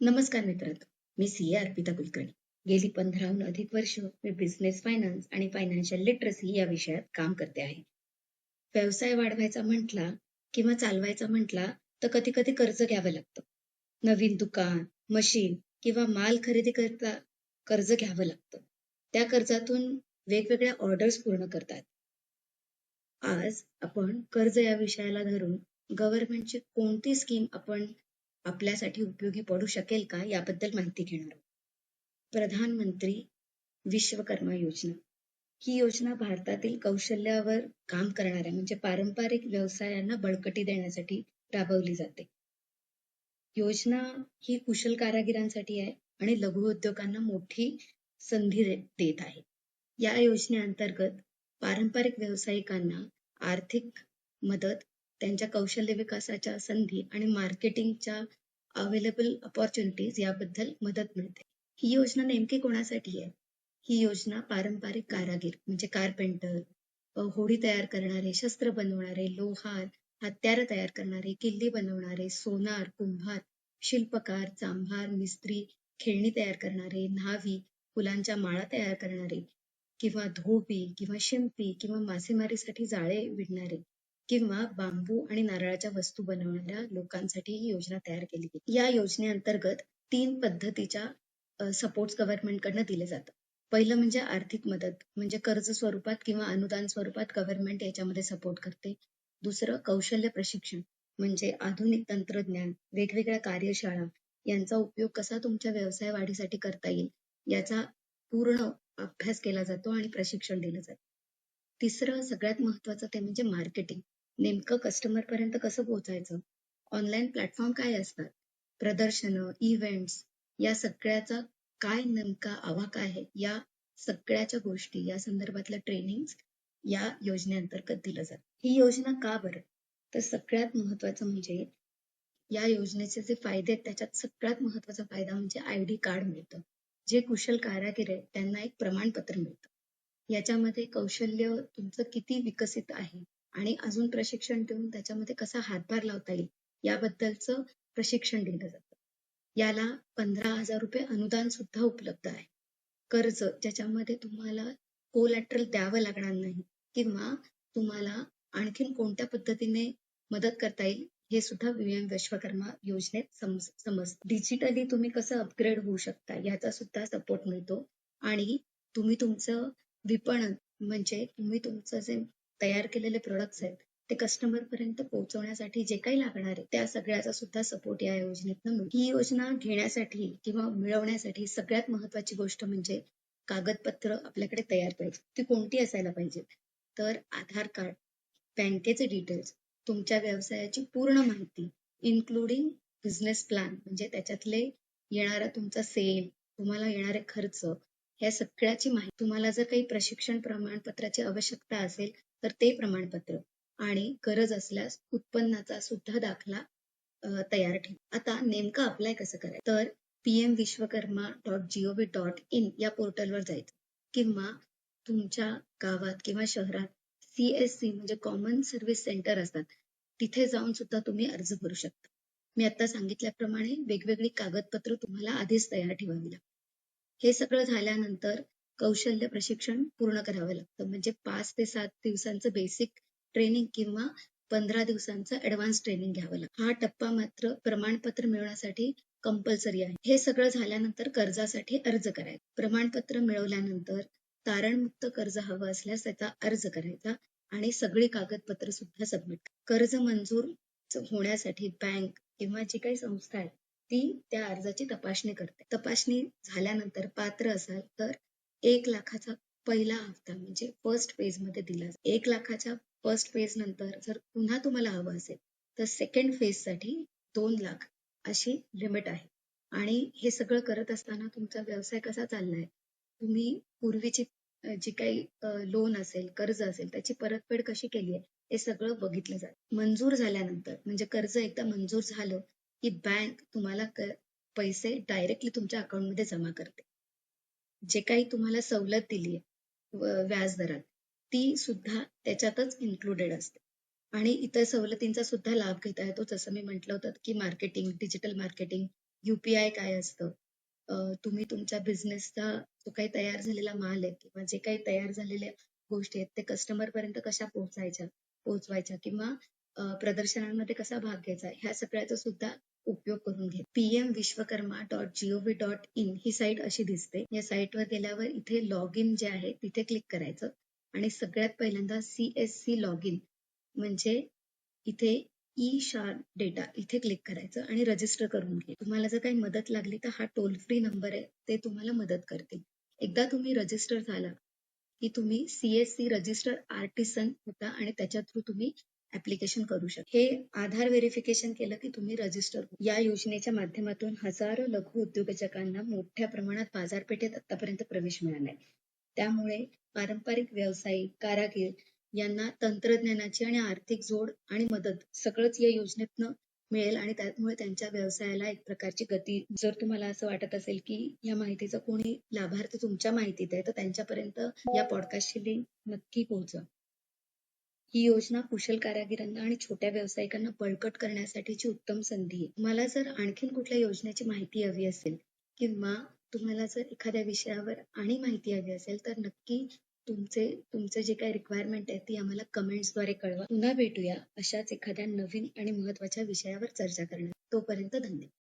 नमस्कार मित्रांनो मी सी अर्पिता कुलकर्णी. गेली पंधराहून अधिक वर्ष मी बिझनेस फायनान्स आणि फायनान्शियल लिटरसी या विषयात काम करते आहे. व्यवसाय वाढवायचा म्हटला किंवा चालवायचा म्हटला तर कधी कधी कर्ज घ्यावं लागतं. नवीन दुकान मशीन किंवा माल खरेदी करता कर्ज घ्यावं लागतं. त्या कर्जातून वेगवेगळ्या ऑर्डर्स पूर्ण करतात. आज आपण कर्ज या विषयाला धरून गव्हर्नमेंटची कोणती स्कीम आपण आपल्यासाठी उपयोगी पडू शकेल का याबद्दल माहिती घेणार प्रधानमंत्री विश्वकर्मा योजना. ही योजना भारतातील कौशल्यावर काम करणाऱ्या म्हणजे पारंपरिक व्यवसायांना बळकटी देण्यासाठी राबवली जाते. योजना ही कुशल कारागिरांसाठी आहे आणि लघु उद्योगांना मोठी संधी देत आहे. या योजनेअंतर्गत पारंपरिक व्यावसायिकांना आर्थिक मदत त्यांच्या कौशल्य विकासाच्या संधी आणि मार्केटिंगच्या अवेलेबल अपॉर्च्युनिटीज याबद्दल मदत मिळते. ही योजना नेमकी कोणासाठी आहे? ही योजना पारंपरिक कारागीर म्हणजे कारपेंटर होडी तयार करणारे शस्त्र बनवणारे लोहार हत्यारं तयार करणारे किल्ली बनवणारे सोनार कुंभार शिल्पकार चांभार मिस्त्री खेळणी तयार करणारे न्हावी फुलांच्या माळा तयार करणारे किंवा धोबी किंवा शिंपी किंवा मासेमारीसाठी जाळे विणणारे किंवा बांबू आणि नारळाच्या वस्तू बनवणाऱ्या लोकांसाठी ही योजना तयार केली गेली. या योजनेअंतर्गत तीन पद्धतीच्या सपोर्ट गव्हर्नमेंट कडनं दिले जातात. पहिलं म्हणजे आर्थिक मदत म्हणजे कर्ज स्वरूपात किंवा अनुदान स्वरूपात गव्हर्नमेंट याच्यामध्ये सपोर्ट करते. दुसरं कौशल्य प्रशिक्षण म्हणजे आधुनिक तंत्रज्ञान वेगवेगळ्या कार्यशाळा यांचा उपयोग कसा तुमच्या व्यवसाय वाढीसाठी करता येईल याचा पूर्ण अभ्यास केला जातो आणि प्रशिक्षण दिलं जातं. तिसरं सगळ्यात महत्वाचं ते म्हणजे मार्केटिंग नेमकं कस्टमर पर्यंत कसं पोहोचायचं? ऑनलाईन प्लॅटफॉर्म काय असतात? प्रदर्शनं इव्हेंट्स या सगळ्याचा काय नेमका आवाका आहे? या सगळ्याच्या गोष्टी या संदर्भातल्या ट्रेनिंग या योजनेअंतर्गत दिलं जात. ही योजना का बरं? तर सगळ्यात महत्वाचं म्हणजे या योजनेचे जे फायदे आहेत त्याच्यात सगळ्यात महत्त्वाचा फायदा म्हणजे आय डी कार्ड मिळतं. जे कुशल कारागीर आहेत त्यांना एक प्रमाणपत्र मिळतं. याच्यामध्ये कौशल्य तुमचं किती विकसित आहे? आणि अजून प्रशिक्षण देऊन त्याच्यामध्ये कसा हातभार लावता येईल याबद्दलचं प्रशिक्षण दिलं जातं. याला पंधरा हजार रुपये अनुदान सुद्धा उपलब्ध आहे. कर्ज ज्याच्यामध्ये तुम्हाला कोलॅटरल द्यावं लागणार नाही किंवा तुम्हाला आणखीन कोणत्या पद्धतीने मदत करता येईल हे सुद्धा विएम विश्वकर्मा योजनेत समज डिजिटली तुम्ही कसं अपग्रेड होऊ शकता याचा सुद्धा सपोर्ट मिळतो. आणि तुम्ही तुमचं विपणन म्हणजे तुम्ही तुमचं जे तयार केलेले प्रोडक्ट्स आहेत ते कस्टमर पर्यंत पोहोचवण्यासाठी जे काही लागणार आहे त्या सगळ्याचा सुद्धा सपोर्ट या योजनेतनं मिळतो ही योजना घेण्यासाठी किंवा मिळवण्यासाठी सगळ्यात महत्वाची गोष्ट म्हणजे कागदपत्र आपल्याकडे तयार पाहिजे ती कोणती असायला पाहिजे? तर आधार कार्ड बँकेचे डिटेल्स तुमच्या व्यवसायाची पूर्ण माहिती इन्क्लुडिंग बिझनेस प्लॅन म्हणजे त्याच्यातले येणारा तुमचा सेल तुम्हाला येणारे खर्च या सगळ्याची माहिती. तुम्हाला जर काही प्रशिक्षण प्रमाणपत्राची आवश्यकता असेल तर ते प्रमाणपत्र आणि गरज असल्यास उत्पन्नाचा सुद्धा दाखला तयार ठेवा. आता नेमकं अप्लाय कसं करायचं? तर PM Vishwakarma dot GOV dot in या पोर्टलवर जायचं. किंवा तुमच्या गावात किंवा शहरात सीएससी म्हणजे कॉमन सर्व्हिस सेंटर असतात तिथे जाऊन सुद्धा तुम्ही अर्ज भरू शकता. मी आता सांगितल्याप्रमाणे वेगवेगळी कागदपत्र तुम्हाला आधीच तयार ठेवावी लागतात हे सगळं झाल्यानंतर कौशल्य प्रशिक्षण पूर्ण करावं लागतं. म्हणजे पाच ते सात दिवसांचं बेसिक ट्रेनिंग किंवा पंधरा दिवसांचं ऍडव्हान्स ट्रेनिंग घ्यावं लागतं. हा टप्पा मात्र प्रमाणपत्र मिळवण्यासाठी कंपल्सरी आहे. हे सगळं झाल्यानंतर कर्जासाठी अर्ज करायचा. प्रमाणपत्र मिळवल्यानंतर तारणमुक्त कर्ज हवं असल्यास त्याचा अर्ज करायचा आणि सगळी कागदपत्र सुद्धा सबमिट कर्ज मंजूर होण्यासाठी बँक किंवा जी काही संस्था आहे ती त्या अर्जाची तपासणी करते. तपासणी झाल्यानंतर पात्र असाल तर एक लाखाचा पहिला हप्ता म्हणजे फर्स्ट फेजमध्ये दिला एक लाखाच्या फर्स्ट फेज नंतर जर पुन्हा तुम्हाला हवं असेल तर सेकंड फेजसाठी दोन लाख अशी लिमिट आहे. आणि हे सगळं करत असताना तुमचा व्यवसाय कसा चाललाय? तुम्ही पूर्वीची जी काही लोन असेल कर्ज असेल त्याची परतफेड कशी केली आहे हे सगळं बघितलं जातं. मंजूर झाल्यानंतर म्हणजे कर्ज एकदा मंजूर झालं की बँक तुम्हाला पैसे डायरेक्टली तुमच्या अकाउंटमध्ये जमा करते. जे काही तुम्हाला सवलत दिली आहे व्याजदरात ती सुद्धा त्याच्यातच इन्क्लुडेड असते. आणि इतर सवलतींचा सुद्धा लाभ घेता येतो जसं मी म्हटलं होतं की मार्केटिंग डिजिटल मार्केटिंग युपीआय काय असतं? तुम्ही तुमच्या बिझनेसचा जो काही तयार झालेला माल आहे किंवा जे काही तयार झालेल्या गोष्टी आहेत ते कस्टमर पर्यंत कशा पोहोचायच्या? पोहोचवायच्या किंवा प्रदर्शनांमध्ये कसा भाग घ्यायचा? ह्या सगळ्याचा सुद्धा उपयोग करून घे PM Vishwakarma dot GOV dot in he site अशी दिसते. या साईटवर गेल्यावर इथे लॉग इन जे आहे तिथे क्लिक करायचं. आणि सगळ्यात पहिल्यांदा C S C log in म्हणजे इथे ई शार डेटा इथे क्लिक करायचं आणि रजिस्टर करून घे. तुम्हाला जर काही मदत लागली तर हा टोल फ्री नंबर आहे ते तुम्हाला मदत करतील. एकदा तुम्ही रजिस्टर झाला की तुम्ही सीएससी रजिस्टर आर्टिसन होता आणि त्याच्या थ्रू तुम्ही ऍप्लिकेशन करू शकता. हे आधार व्हेरिफिकेशन केलं की तुम्ही रजिस्टर या योजनेच्या माध्यमातून हजारो लघु उद्योजकांना मोठ्या प्रमाणात बाजारपेठेत आतापर्यंत प्रवेश मिळाला आहे. त्यामुळे पारंपरिक व्यावसायिक कारागीर यांना तंत्रज्ञानाची आणि आर्थिक जोड आणि मदत सगळंच या योजनेतनं मिळेल आणि त्यामुळे त्यांच्या व्यवसायाला एक प्रकारची गती जर तुम्हाला असं वाटत असेल की या माहितीचा कोणी लाभार्थी तुमच्या माहितीत आहे तर त्यांच्यापर्यंत या पॉडकास्टची लिंक नक्की पोहोचवा. ही योजना कुशल कारागिरांना आणि छोट्या व्यावसायिकांना बळकट करण्यासाठीची उत्तम संधी आहे. मला जर आणखीन कुठल्या योजनेची माहिती हवी असेल किंवा तुम्हाला जर एखाद्या विषयावर आणि माहिती हवी असेल तर नक्की तुमचे तुमचे जे काही रिक्वायरमेंट आहे ती आम्हाला कमेंट्सद्वारे कळवा. पुन्हा भेटूया अशाच एखाद्या नवीन आणि महत्त्वाच्या विषयावर चर्चा करणार तोपर्यंत धन्यवाद.